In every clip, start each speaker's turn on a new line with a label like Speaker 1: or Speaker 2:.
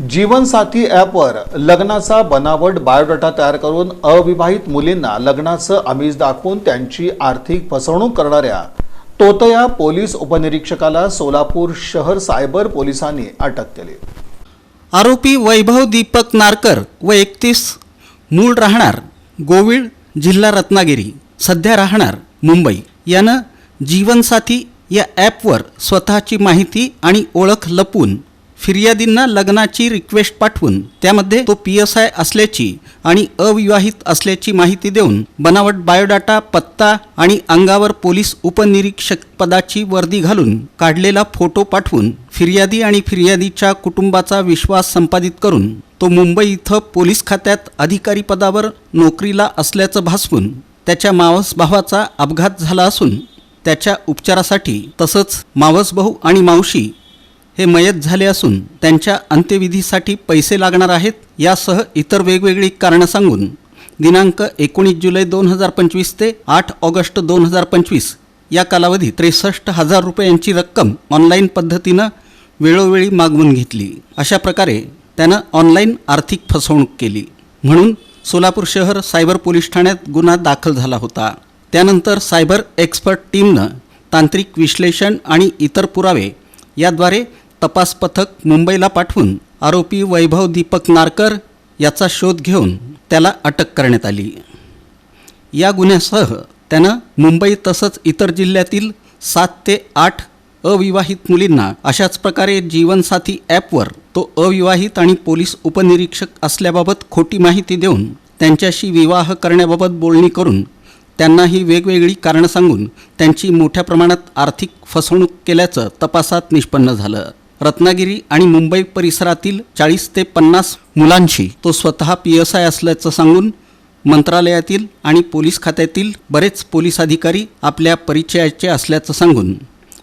Speaker 1: जीवनसाथी ॲपवर लग्नाचा बनावट बायोडाटा तयार करून अविवाहित मुलींना लग्नाचं आमिष दाखवून त्यांची आर्थिक फसवणूक करणाऱ्या तोतया पोलीस उपनिरीक्षकाला सोलापूर शहर सायबर पोलिसांनी अटक केली.
Speaker 2: आरोपी वैभव दीपक नारकर व एकतीस मूळ राहणार गोविळ जिल्हा रत्नागिरी सध्या राहणार मुंबई. यानं जीवनसाथी या ॲपवर स्वतःची माहिती आणि ओळख लपून फिर्यादींना लग्नाची रिक्वेस्ट पाठवून त्यामध्ये तो पी एस आय असल्याची आणि अविवाहित असल्याची माहिती देऊन बनावट बायोडाटा पत्ता आणि अंगावर पोलीस उपनिरीक्षक पदाची वर्दी घालून काढलेला फोटो पाठवून फिर्यादी आणि फिर्यादीच्या कुटुंबाचा विश्वास संपादित करून तो मुंबई इथं पोलीस खात्यात अधिकारी पदावर नोकरीला असल्याचं भासवून त्याच्या मावस भावाचा अपघात झाला असून त्याच्या उपचारासाठी तसंच मावसभाऊ आणि मावशी हे मयत झाले असून त्यांच्या अंत्यविधीसाठी पैसे लागणार आहेत यासह इतर वेगवेगळी कारणं सांगून दिनांक एकोणीस जुलै दोन हजार पंचवीस ते आठ ऑगस्ट दोन हजार पंचवीस या कालावधीत त्रेसष्ट हजार रुपयांची रक्कम ऑनलाईन पद्धतीनं वेळोवेळी मागवून घेतली. अशा प्रकारे त्यानं ऑनलाईन आर्थिक फसवणूक केली. म्हणून सोलापूर शहर सायबर पोलीस ठाण्यात गुन्हा दाखल झाला होता. त्यानंतर सायबर एक्सपर्ट टीमनं तांत्रिक विश्लेषण आणि इतर पुरावे याद्वारे तपास पथक मुंबईला पाठवून आरोपी वैभव दीपक नारकर याचा शोध घेऊन त्याला अटक करण्यात आली. या गुन्ह्यासह त्यानं मुंबई तसंच इतर जिल्ह्यातील सात ते आठ अविवाहित मुलींना अशाच प्रकारे जीवनसाथी ॲपवर तो अविवाहित आणि पोलीस उपनिरीक्षक असल्याबाबत खोटी माहिती देऊन त्यांच्याशी विवाह करण्याबाबत बोलणी करून त्यांनाही वेगवेगळी कारणं सांगून त्यांची मोठ्या प्रमाणात आर्थिक फसवणूक केल्याचं तपासात निष्पन्न झालं. रत्नागिरी आणि मुंबई परिसरातील चाळीस ते पन्नास मुलांशी तो स्वतः पी एस आय असल्याचं सांगून मंत्रालयातील आणि पोलीस खात्यातील बरेच पोलीस अधिकारी आपल्या परिचयाचे असल्याचं सांगून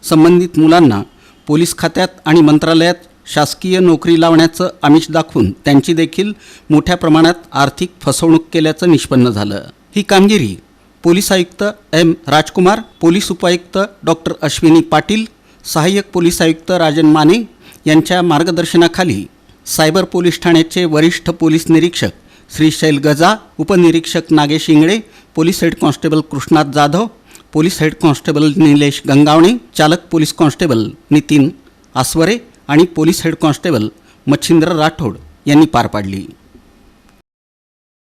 Speaker 2: संबंधित मुलांना पोलीस खात्यात आणि मंत्रालयात शासकीय नोकरी लावण्याचं आमिष दाखवून त्यांची देखील मोठ्या प्रमाणात आर्थिक फसवणूक केल्याचं निष्पन्न झालं. ही कामगिरी पोलीस आयुक्त एम राजकुमार पोलीस उपायुक्त डॉक्टर अश्विनी पाटील सहाय्यक पोलीस आयुक्त राजन माने यांच्या मार्गदर्शनाखाली सायबर पोलीस ठाण्याचे वरिष्ठ पोलीस निरीक्षक श्री शैल गजा उपनिरीक्षक Nagesh Ingale police head constable Krishnat Jadhav police head constable Nilesh Gangawane चालक पोलीस कॉन्स्टेबल नितीन आसवरे आणि police head constable Machhindra Rathod यांनी पार पाडली.